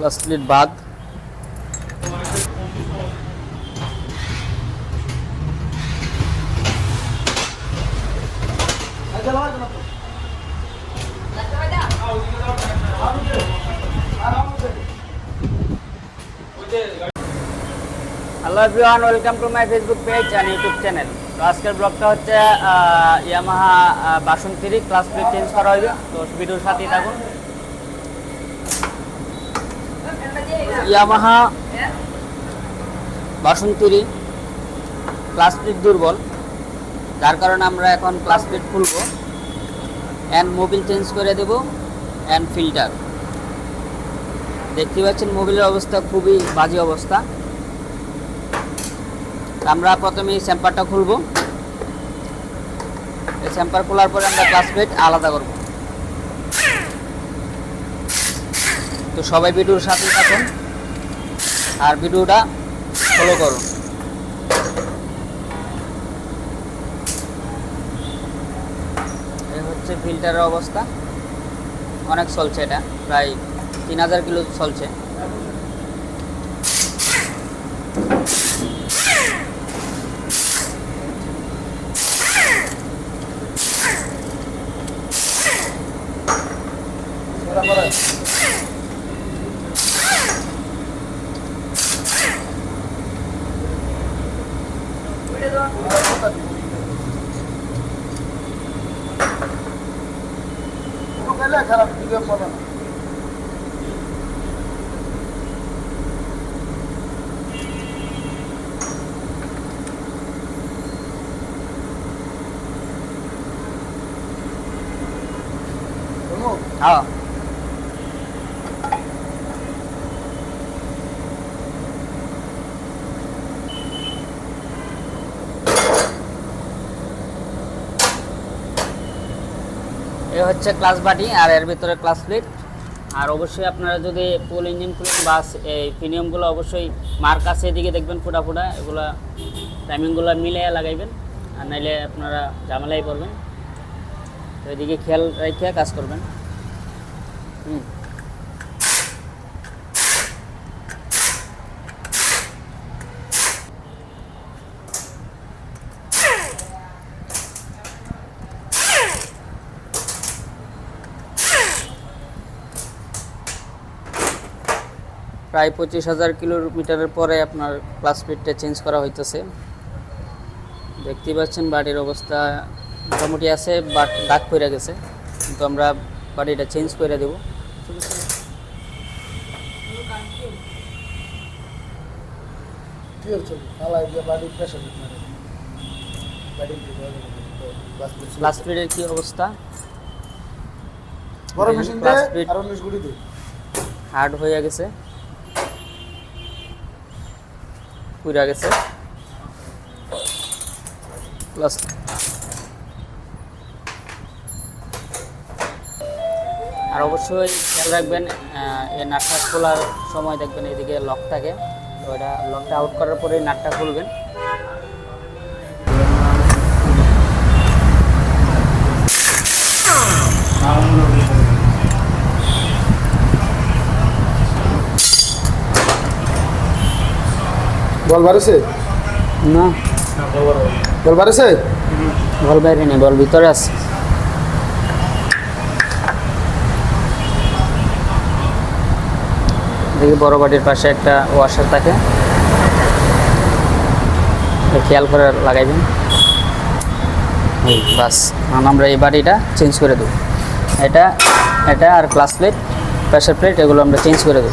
Class plate বাদ hello everyone, welcome to my Facebook page and YouTube channel তো আজকের ব্লগটা হচ্ছে ইয়ামাহা বাসন্তী ক্লাস প্লেট চেঞ্জ করা হইবে। তো ভিডিওর সাথেই থাকুন। ইয়ামাহা, বাসন্তী ক্লাস প্লেট দুর্বল, যার কারণে আমরা এখন প্লেট খুলব। অ্যান্ড মোবিল চেঞ্জ করে দেব অ্যান্ড ফিল্টার দেখতে পাচ্ছেন মোবিলের অবস্থা খুবই বাজে অবস্থা। আমরা প্রথমে স্যাম্পারটা খুলব। এই স্যাম্পার খোলার পরে আমরা ক্লাস প্লেট আলাদা করব। তো সবাই ভিডিওর সাথে থাকুন। আর ভিডিওটা ফলো করুন এই হচ্ছে ফিল্টারের অবস্থা। অনেক চলছে এটা, প্রায় তিন হাজার কিলো চলছে। খারাপ ভিডিও পড়ে না হ্যাঁ এ হচ্ছে ক্লাস বাটি আর এর ভিতরে ক্লাস প্লেট আর অবশ্যই আপনারা যদি ফুল ইঞ্জিন খুলেন বাস এই প্রিমিয়ামগুলো অবশ্যই মার্ক আছে এদিকে দেখবেন ফোটা ফোটা, এগুলো টাইমিংগুলো মিলে লাগাইবেন। আর নাইলে আপনারা ঝামেলাই পড়বেন। তো এদিকে খেয়াল রেখে কাজ করবেন। হুম। প্রায় পঁচিশ হাজার কিলোমিটারের পরে আপনার ক্লাস স্পিডটা চেঞ্জ করা হইতেছে। দেখতেই পাচ্ছেন বাড়ির অবস্থা মোটামুটি আছে বাট দাগ পড়ে গেছে। কিন্তু আমরা বাড়িটা চেঞ্জ করে দেবো। ক্লাস স্পিডের কী অবস্থা? হার্ড হয়ে গেছে। পুরা গেছে। প্লাস আর অবশ্যই খেয়াল রাখবেন এই নাটটা খোলার সময় দেখবেন এদিকে লক থাকে। তো লকটা আউট করার পরে নাটটা খুলবেন। বল বাড়িছে? না। বল বাড়িছে? বল বাইরে নেই বল ভিতরে আছে দেখি বড় বাড়ির পাশে একটা ওয়াশার থাকে। খেয়াল করে লাগাইবেন বাস আমরা এই বাড়িটা চেঞ্জ করে দেবো। এটা এটা আর ক্লাস প্লেট প্রেশার প্লেট এগুলো আমরা চেঞ্জ করে দেবো।